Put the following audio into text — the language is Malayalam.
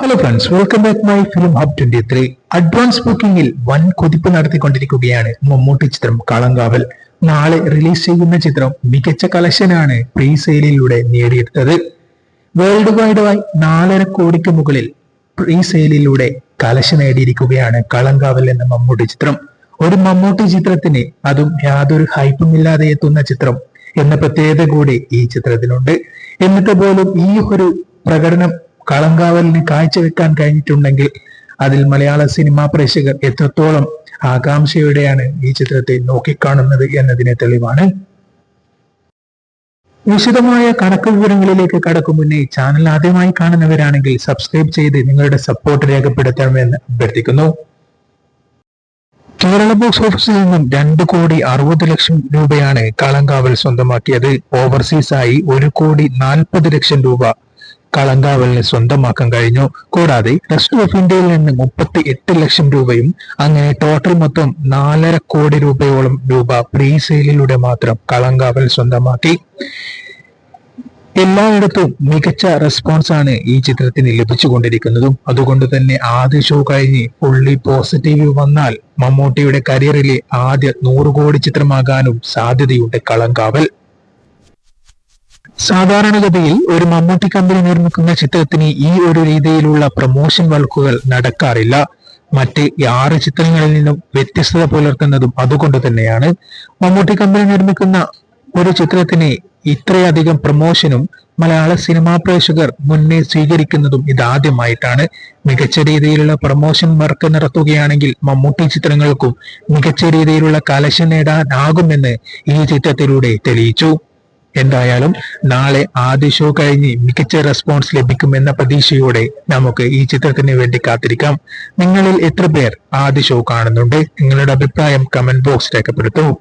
Hello friends welcome back my film hub twenty three advance ബുക്കിംഗിൽ വൻ കുതിപ്പ് നടത്തിക്കൊണ്ടിരിക്കുകയാണ് മമ്മൂട്ടി ചിത്രം കളങ്കാവൽ. നാളെ റിലീസ് ചെയ്യുന്ന ചിത്രം മികച്ച കളക്ഷനാണ് പ്രീ സെയിലിലൂടെ നേടിയെടുത്തത്. വേൾഡ് വൈഡായി നാലര കോടിക്ക് മുകളിൽ പ്രീ സെയിലിലൂടെ കളക്ഷൻ നേടിയിരിക്കുകയാണ് കളങ്കാവൽ എന്ന മമ്മൂട്ടി ചിത്രം. ഒരു മമ്മൂട്ടി ചിത്രത്തിന് അതും യാതൊരു ഹൈപ്പും ഇല്ലാതെ എത്തുന്ന ചിത്രം എന്ന പ്രത്യേകത കൂടി ഈ ചിത്രത്തിലുണ്ട്. എന്നിട്ട് പോലും ഈ ഒരു പ്രകടനം കളങ്കാവലിന് കാഴ്ചവെക്കാൻ കഴിഞ്ഞിട്ടുണ്ടെങ്കിൽ അതിൽ മലയാള സിനിമാ പ്രേക്ഷകർ എത്രത്തോളം ആകാംക്ഷയോടെയാണ് ഈ ചിത്രത്തെ നോക്കിക്കാണുന്നത് എന്നതിനെ തെളിവാണ്. വിശദമായ കണക്ക് വിവരങ്ങളിലേക്ക് കടക്കും മുന്നേ ചാനൽ ആദ്യമായി കാണുന്നവരാണെങ്കിൽ സബ്സ്ക്രൈബ് ചെയ്ത് നിങ്ങളുടെ സപ്പോർട്ട് രേഖപ്പെടുത്തണമെന്ന് അഭ്യർത്ഥിക്കുന്നു. കേരള ബോക്സ് ഓഫീസിൽ നിന്നും രണ്ട് കോടി അറുപത് ലക്ഷം രൂപയാണ് കളങ്കാവൽ സ്വന്തമാക്കിയത്. ഓവർസീസ് ആയി ഒരു കോടി നാൽപ്പത് ലക്ഷം രൂപ കളങ്കാവലിന് സ്വന്തമാക്കാൻ കഴിഞ്ഞു. കൂടാതെ റെസ്റ്റ് ഓഫ് ഇന്ത്യയിൽ നിന്ന് മുപ്പത്തി എട്ട് ലക്ഷം രൂപയും അങ്ങനെ ടോട്ടൽ മൊത്തം നാലര കോടി രൂപയോളം രൂപ പ്രീ സെയിലിലൂടെ മാത്രം കളങ്കാവൽ സ്വന്തമാക്കി. എല്ലായിടത്തും മികച്ച റെസ്പോൺസ് ആണ് ഈ ചിത്രത്തിന് ലഭിച്ചുകൊണ്ടിരിക്കുന്നതും. അതുകൊണ്ട് തന്നെ ആദ്യ ഷോ കഴിഞ്ഞ് പുള്ളി പോസിറ്റീവ് വന്നാൽ മമ്മൂട്ടിയുടെ കരിയറിലെ ആദ്യ നൂറ് കോടി ചിത്രമാകാനും സാധ്യതയുണ്ട് കളങ്കാവൽ. സാധാരണഗതിയിൽ ഒരു മമ്മൂട്ടി കമ്പനി നിർമ്മിക്കുന്ന ചിത്രത്തിന് ഈ ഒരു രീതിയിലുള്ള പ്രമോഷൻ വർക്കുകൾ നടക്കാറില്ല. മറ്റ് ആറ് ചിത്രങ്ങളിൽ നിന്നും വ്യത്യസ്തത പുലർത്തുന്നതും അതുകൊണ്ട് തന്നെയാണ് മമ്മൂട്ടി കമ്പനി നിർമ്മിക്കുന്ന ഒരു ചിത്രത്തിന് ഇത്രയധികം പ്രമോഷനും മലയാള സിനിമാ പ്രേക്ഷകർ മുന്നേ സ്വീകരിക്കുന്നതും ഇതാദ്യമായിട്ടാണ് മികച്ച രീതിയിലുള്ള പ്രമോഷൻ വർക്ക് നടത്തുകയാണെങ്കിൽ മമ്മൂട്ടി ചിത്രങ്ങൾക്കും മികച്ച രീതിയിലുള്ള കലശം നേടാനാകുമെന്ന് ഈ ചിത്രത്തിലൂടെ തെളിയിച്ചു. എന്തായാലും നാളെ ആദ്യ ഷോ കഴിഞ്ഞ് മികച്ച റെസ്പോൺസ് ലഭിക്കുമെന്ന പ്രതീക്ഷയോടെ നമുക്ക് ഈ ചിത്രത്തിന് വേണ്ടി കാത്തിരിക്കാം. നിങ്ങളിൽ എത്ര പേർ ആദ്യ ഷോ കാണുന്നുണ്ട്? നിങ്ങളുടെ അഭിപ്രായം കമന്റ് ബോക്സ് രേഖപ്പെടുത്തൂ.